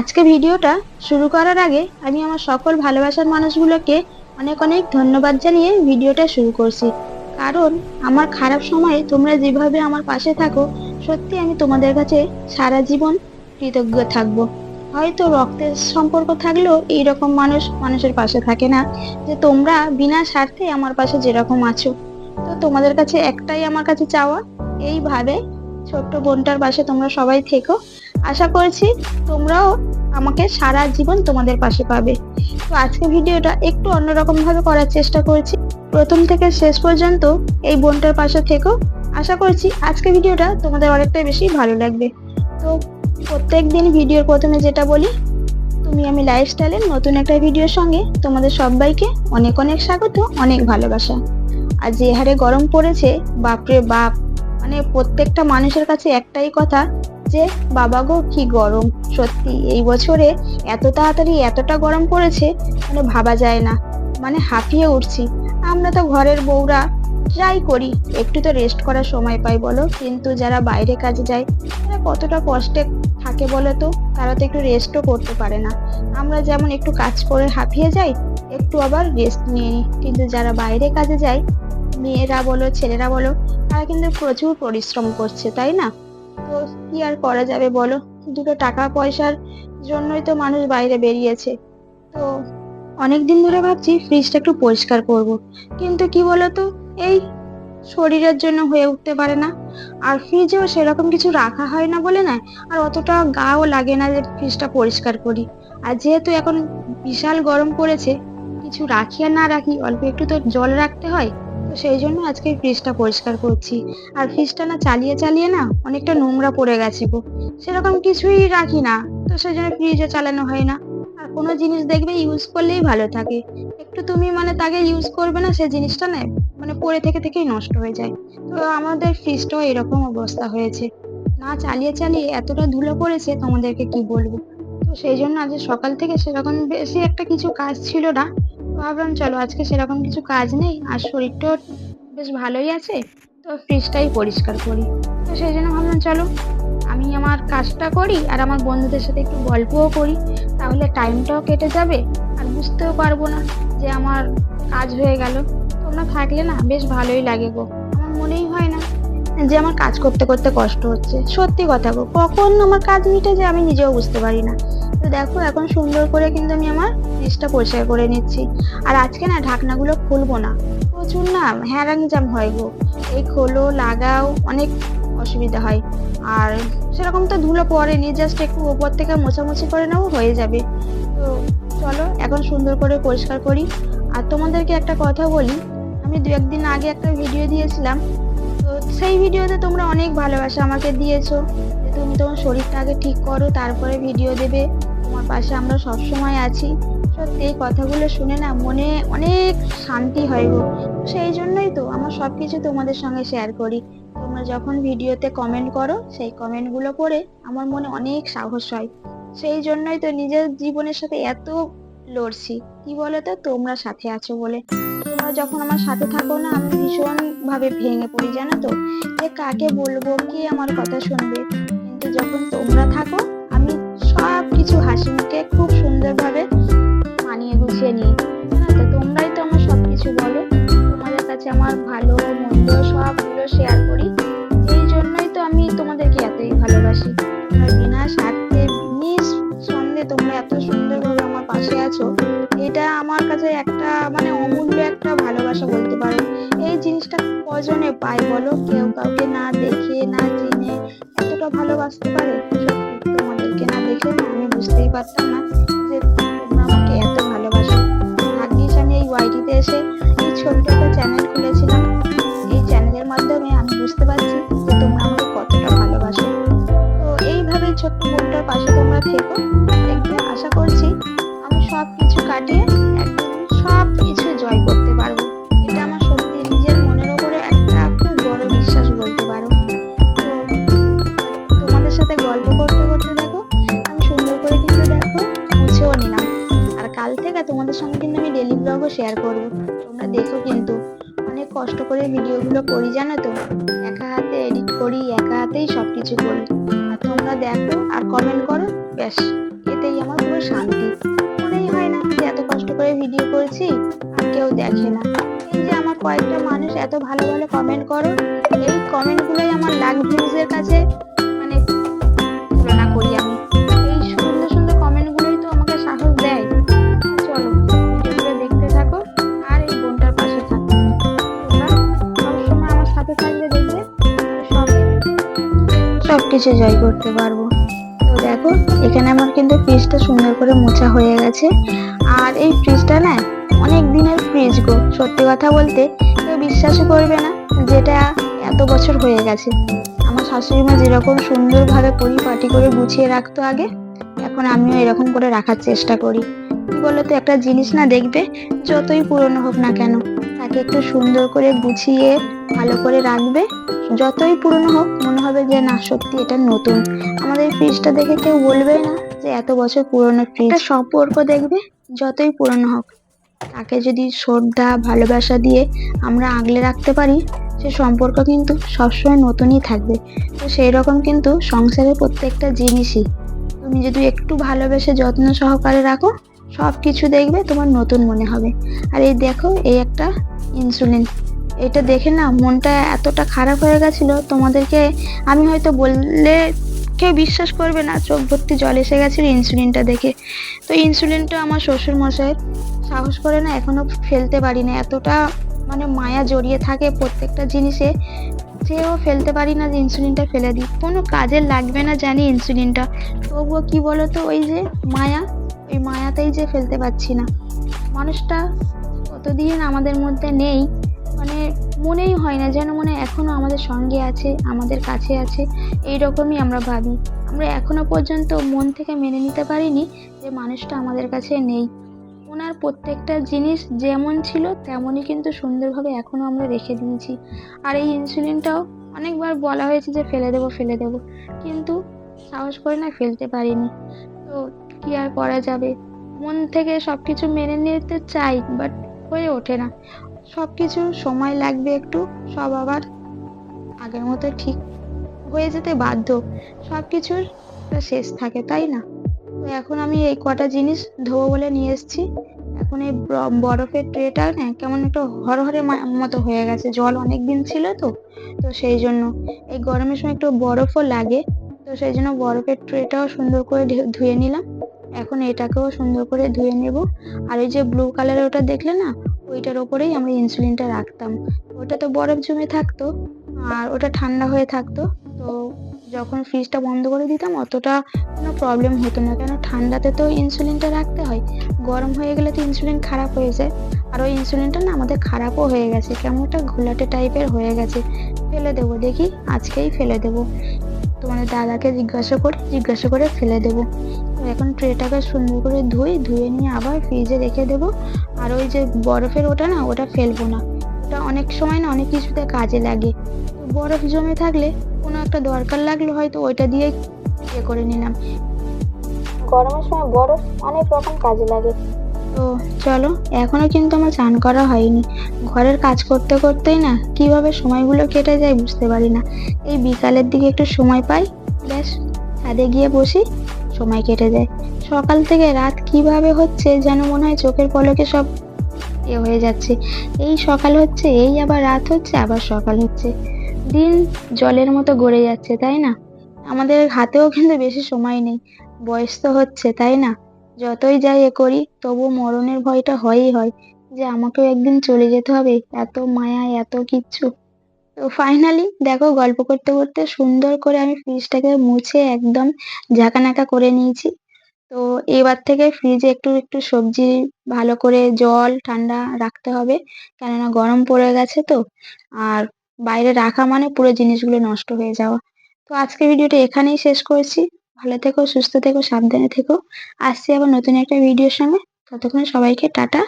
আজকে ভিডিওটা শুরু করার আগে আমি আমার সকল ভালোবাসার মানুষগুলোকে অনেক অনেক ধন্যবাদ জানিয়ে ভিডিওটা শুরু করছি। কারণ আমার খারাপ সময়ে তোমরা যেভাবে আমার পাশে থাকো, সত্যি আমি তোমাদের কাছে সারা জীবন কৃতজ্ঞ থাকব। হয়তো রক্তের সম্পর্ক থাকলেও এইরকম মানুষ মানুষের পাশে থাকে না, যে তোমরা বিনা স্বার্থে আমার পাশে যেরকম আছো। তো তোমাদের কাছে একটাই আমার কাছে চাওয়া, এইভাবে ছোট্ট বোনটার পাশে তোমরা সবাই থেকো। আশা করছি তোমরাও আমাকে সারা জীবন তোমাদের পাশে পাবে। তো আজকে ভিডিওটা একটু অন্যরকম ভাবে করার চেষ্টা করছি। প্রথম থেকে শেষ পর্যন্ত এই বোনটার পাশে থেকো। আশা করছি আজকে ভিডিওটা তোমাদের অনেকটাই বেশি ভালো লাগবে। তো প্রত্যেক দিন ভিডিওর প্রথমে যেটা বলি, তুমি আমি লাইফস্টাইলের নতুন একটা ভিডিওর সঙ্গে তোমাদের সবাইকে অনেক অনেক স্বাগত, অনেক ভালোবাসা। আর যে হারে গরম পড়েছে, বাপরে বাপ মানে প্রত্যেকটা মানুষের কাছে একটাই কথা যে, বাবা গো, কি গরম। সত্যি, এই বছরে এত তাড়াতাড়ি এতটা গরম পড়েছে মানে ভাবা যায় না। মানে হাঁপিয়ে উঠছি। আমরা তো ঘরের বউরা ট্রাই করি, একটু তো রেস্ট করার সময় পাই বলো। কিন্তু যারা বাইরে কাজে যায় কতটা কষ্টে থাকে বলো তো? তারা তো একটু রেস্টও করতে পারে না। আমরা যেমন একটু কাজ করে হাঁপিয়ে যাই, একটু আবার রেস্ট নিয়ে নিই। কিন্তু যারা বাইরে কাজে যায়, মেয়েরা বলো, ছেলেরা বলো, তারা কিন্তু প্রচুর পরিশ্রম করছে, তাই না? তো কি আর করা যাবে বলো? দুটো টাকা পয়সার জন্যই তো মানুষ বাইরে বেরিয়েছে। তো অনেক দিন ধরে ভাবছি ফ্রিজটা একটু পরিষ্কার করব। কিন্তু কি বলতো, এই শরীরের জন্য হয়ে উঠতে পারে না। আর ফ্রিজেও সেরকম কিছু রাখা হয় না বলে না, আর অতটা গাও লাগে না যে ফ্রিজটা পরিষ্কার করি। আর যেহেতু এখন বিশাল গরম পড়েছে, কিছু রাখি আর না রাখি, অল্প একটু তো জল রাখতে হয় তো সেই জন্য আজকে ফ্রিজটা পরিষ্কার করছি। আর ফ্রিজটা না চালিয়ে চালিয়ে না অনেকটা নোংরা পড়ে গেছে গো। সেরকম কিছুই রাখি না, তো সেই জন্য ফ্রিজে চালানো হয় না। আর কোনো জিনিস দেখবে ইউজ করলেই ভালো থাকে। একটু তুমি মানে তাকে ইউজ করবে না সেই জিনিসটা না মানে পড়ে থেকে থেকেই নষ্ট হয়ে যায়। তো আমাদের ফ্রিজটাও এরকম অবস্থা হয়েছে। না চালিয়ে চালিয়ে এতটা ধুলো পড়েছে তোমাদেরকে কি বলব? তো সেই জন্য আজ সকাল থেকে সেরকম বেশি একটা কিছু কাজ ছিল না। ভাবলাম, চলো আজকে সেরকম কিছু কাজ নেই, আর শরীরটাও বেশ ভালোই আছে, তো ফ্রিজটাই পরিষ্কার করি। তো সেই জন্য ভাবলাম, চলো আমি আমার কাজটা করি, আর আমার বন্ধুদের সাথে একটু গল্পও করি। তাহলে টাইমটাও কেটে যাবে, আর বুঝতেও পারব না যে আমার কাজ হয়ে গেল। তোমরা থাকলে না বেশ ভালোই লাগে গো। যে আমার কাজ করতে করতে কষ্ট হচ্ছে। সত্যি কথা গো, কখন আমার কাজ মিটে যে আমি নিজেও বুঝতে পারি না। তো দেখো, এখন সুন্দর করে কিন্তু আমি আমার জিনিসটা পরিষ্কার করে নিচ্ছি। আর আজকে না ঢাকনাগুলো খুলবো না। প্রচুর না হ্যারাংজাম হয় গো। এই খোলো, লাগাও, অনেক অসুবিধা হয়। আর সেরকম তো ধুলো পড়েনি জাস্ট একটু ওপর থেকে মোছামুছি করে নেব, হয়ে যাবে। তো চলো, এখন সুন্দর করে পরিষ্কার করি। আর তোমাদেরকে একটা কথা বলি, আমি দু একদিন আগে একটা ভিডিও দিয়েছিলাম। সেই ভিডিওতে তোমরা অনেক ভালোবাসা আমাকে দিয়েছ। তুমি তোমার শরীরটা আগে ঠিক করো, তারপরে ভিডিও দেবে। তোমার পাশে আমরা সব সময় আছি। সত্যি, এই কথাগুলো শুনে না মনে অনেক শান্তি হয় গো। সেই জন্যই তো আমার সব কিছু তোমাদের সঙ্গে শেয়ার করি। তোমরা যখন ভিডিওতে কমেন্ট করো, সেই কমেন্টগুলো পড়ে আমার মনে অনেক সাহস হয়। সেই জন্যই তো নিজের জীবনের সাথে এত লড়ছি। কি বলো তো তোমরা সাথে আছো বলে। তোমরা যখন আমার সাথে থাকো না, আমি ভীষণ ভাবে ভেঙে পড়ি, জানো তো? যে কাকে বলব, কি আমার কথা শুনবে? কিন্তু যখন তোমরা থাকো, আমি সব কিছু হাসি মুখে খুব সুন্দরভাবে মানিয়ে গুছিয়ে নিই। তো, তোমরাই তো আমার সব কিছু বলো। তোমাদের কাছে আমার ভালো মন্দ সবগুলো শেয়ার করি পায় বলো? কেউ কাউকে না দেখে, না জেনে এতটা ভালোবাসতে পারে? তোমাদেরকে না দেখে আমি বুঝতেই পারতাম না যে তোমরা আমাকে এত ভালোবাসো। ভাগ্যিস আমি এই ওয়াইটিতে এসে এই ছোট্ট একটা চ্যানেল খুলেছিলাম। এই চ্যানেলের মাধ্যমে আমি বুঝতে পারছি যে তোমরা আমাকে কতটা ভালোবাসো। তো এইভাবে ছোট্ট বোনটার পাশে তোমরা থেকো, দেখবে, আশা করছি আমি সব কিছু কাটিয়ে একদিন সব কিছু জয় করতে থেকে তোমাদের সঙ্গে কিন্তু আমি ডেলি ব্লগও শেয়ার করব। তোমরা দেখো কিন্তু, অনেক কষ্ট করে ভিডিওগুলো করি, জানো তো? একা হাতে এডিট করি, একা হাতেই সব কিছু করি। আর তোমরা দেখো আর কমেন্ট করো, ব্যাস, এতেই শান্তি। মনেই হয় না যে এত কষ্ট করে ভিডিও করছি, আর কেউ দেখে না। এই যে আমার কয়েকটা মানুষ এত ভালো ভালো কমেন্ট করো, এই কমেন্টগুলোই আমার লাখ ভিউজের কাছে মানে তুলনা করি আমি। সব কিছু জয় করতে পারব। তো দেখো, এখানে আমার কিন্তু ফ্রিজটা সুন্দর করে মোছা হয়ে গেছে। আর এই ফ্রিজটা না, অনেক দিনের ফ্রিজ গো। সত্যি কথা বলতে কেউ বিশ্বাসই করবে না যেটা এত বছর হয়ে গেছে। আমার শাশুড়ি মা যেরকম সুন্দরভাবে পরিপাটি করে গুছিয়ে রাখতো আগে, এখন আমিও এরকম করে রাখার চেষ্টা করি। বলতো, একটা জিনিস না দেখবে, যতই পুরনো হোক না কেন, তাকে একটু সুন্দর করে গুছিয়ে, ভালো করে রাখবে। যতই পুরনো হোক, মনে হবে যে, না, সত্যি এটা নতুন। আমাদের ফ্রিজটা দেখে কেউ বলবেই না যে, এত বছর পুরনো ফ্রিজ সম্পর্ক দেখবে, যতই পুরনো হোক। তাকে যদি শ্রদ্ধা, ভালোবাসা দিয়ে আমরা আগলে রাখতে পারি, সে সম্পর্ক কিন্তু সবসময় নতুনই থাকবে। তো সেই রকম কিন্তু সংসারের প্রত্যেকটা জিনিসই। তুমি যদি একটু ভালোবেসে যত্ন সহকারে রাখো সব কিছু দেখবে তোমার নতুন মনে হবে। আর এই দেখো, এই একটা ইনসুলিন এটা দেখে না মনটা এতটা খারাপ হয়ে গেছিল, তোমাদেরকে আমি হয়তো বললে কেউ বিশ্বাস করবে না, চোখ ভর্তি জল এসে গেছিল ইনসুলিনটা দেখে। তো ইনসুলিনটা আমার শ্বশুর মশাই সাহস করে না, এখনও ফেলতে পারি না। এতটা মানে মায়া জড়িয়ে থাকে প্রত্যেকটা জিনিসে যেও ফেলতে পারি না যে ইনসুলিনটা ফেলে দিই। কোনো কাজে লাগবে না জানি ইনসুলিনটা তবুও কি বলতো, ওই যে মায়া ওই মায়াতেই যে ফেলতে পারছি না। মানুষটা কতদিন আমাদের মধ্যে নেই মানে মনেই হয় না যেন মনে হয় এখনও আমাদের সঙ্গে আছে, আমাদের কাছে আছে এই রকমই আমরা ভাবি। আমরা এখনও পর্যন্ত মন থেকে মেনে নিতে পারিনি যে মানুষটা আমাদের কাছে নেই। ওনার প্রত্যেকটা জিনিস যেমন ছিল তেমনই কিন্তু সুন্দরভাবে এখনও আমরা রেখে দিয়েছি। আর এই ইনসুলিনটাও অনেকবার বলা হয়েছে যে ফেলে দেবো ফেলে দেবো। কিন্তু সাহস করে না ফেলতে পারিনি। তো কি আর করা যাবে? মন থেকে সব কিছু মেনে নিতে চাই বাট হয়ে ওঠে না। সব কিছু সময় লাগবে একটু, সব আবার আগের মতো ঠিক হয়ে যেতে বাধ্য। সব কিছুর একটা শেষ থাকে, তাই না? তো এখন আমি এই কটা জিনিস ধোবো বলে নিয়ে এসেছি। এখন এই বরফের ট্রেটা না কেমন একটু হরহরে মতো হয়ে গেছে। জল অনেক দিন ছিল তো তো সেই জন্য। এই গরমের সময় একটু বরফও লাগে, তো সেই জন্য বরফের ট্রেটাও সুন্দর করে ধুয়ে নিলাম। এখন এটাকেও সুন্দর করে ধুয়ে নেব। আর ওই যে ব্লু কালারের ওটা দেখলে না, ওইটার ওপরেই আমরা ইনসুলিনটা রাখতাম। ওটা তো বরফ জমে থাকতো, আর ওটা ঠান্ডা হয়ে থাকতো। তো যখন ফ্রিজটা বন্ধ করে দিতাম, অতটা কোনো প্রবলেম হতো না। কেন, ঠান্ডাতে তো ইনসুলিনটা রাখতে হয়। গরম হয়ে গেলে তো ইনসুলিন খারাপ হয়ে যায়। আর ওই ইনসুলিনটা না আমাদের খারাপও হয়ে গেছে। কেমন একটা ঘোলাটে টাইপের হয়ে গেছে। ফেলে দেবো, দেখি আজকেই ফেলে দেবো। তোমাদের দাদাকে জিজ্ঞাসা করে জিজ্ঞাসা করে ফেলে দেবো। এখন ট্রেটাকে সুন্দর করে ধুই, ধুয়ে নিয়ে আবার ফ্রিজে রেখে দেবো। আর ওই যে বরফের ওটা না, ওটা ফেলব না। ওটা অনেক সময় না অনেক কিছুতে কাজে লাগে। বরফ জমে থাকলে কোনো একটা দরকার লাগল হয়তো ওইটা দিয়ে ইয়ে করে নিলাম। গরমের সময় বরফ অনেক রকম কাজে লাগে। তো চলো, এখনও কিন্তু আমার চান করা হয়নি। ঘরের কাজ করতে করতেই না, কীভাবে সময়গুলো কেটে যায় বুঝতে পারি না। এই বিকালের দিকে একটু সময় পাই, ব্যাস, ছাদে গিয়ে বসি, সময় কেটে যায়। সকাল থেকে রাত কীভাবে হচ্ছে যেন মনে হয় চোখের পলকে সব এ হয়ে যাচ্ছে। এই সকাল হচ্ছে, এই আবার রাত হচ্ছে, আবার সকাল হচ্ছে। দিন জলের মতো গড়ে যাচ্ছে, তাই না? আমাদের হাতেও কিন্তু বেশি সময় নেই। বয়স তো হচ্ছে, তাই না? যতই যাই এ করি, তবু মরণের ভয়টা হয়ই হয় যে আমাকেও একদিন চলে যেতে হবে, এত মায়া, এত কিচ্ছু। তো ফাইনালি দেখো গল্প করতে করতে সুন্দর করে আমি ফ্রিজটাকে মুছে একদম ঝাঁকানাকা করে নিয়েছি। তো এবার থেকে ফ্রিজে একটু একটু সবজি ভালো করে জল, ঠান্ডা রাখতে হবে, কেননা গরম পড়ে গেছে তো, আর বাইরে রাখা মানে পুরো জিনিসগুলো নষ্ট হয়ে যাওয়া। তো আজকের ভিডিওটা এখানেই শেষ করছি। ভালো থেকো, সুস্থ থেকো, সাবধানে থেকো। আসছি আবার নতুন একটা ভিডিওর সঙ্গে। ততক্ষণ সবাইকে টাটা।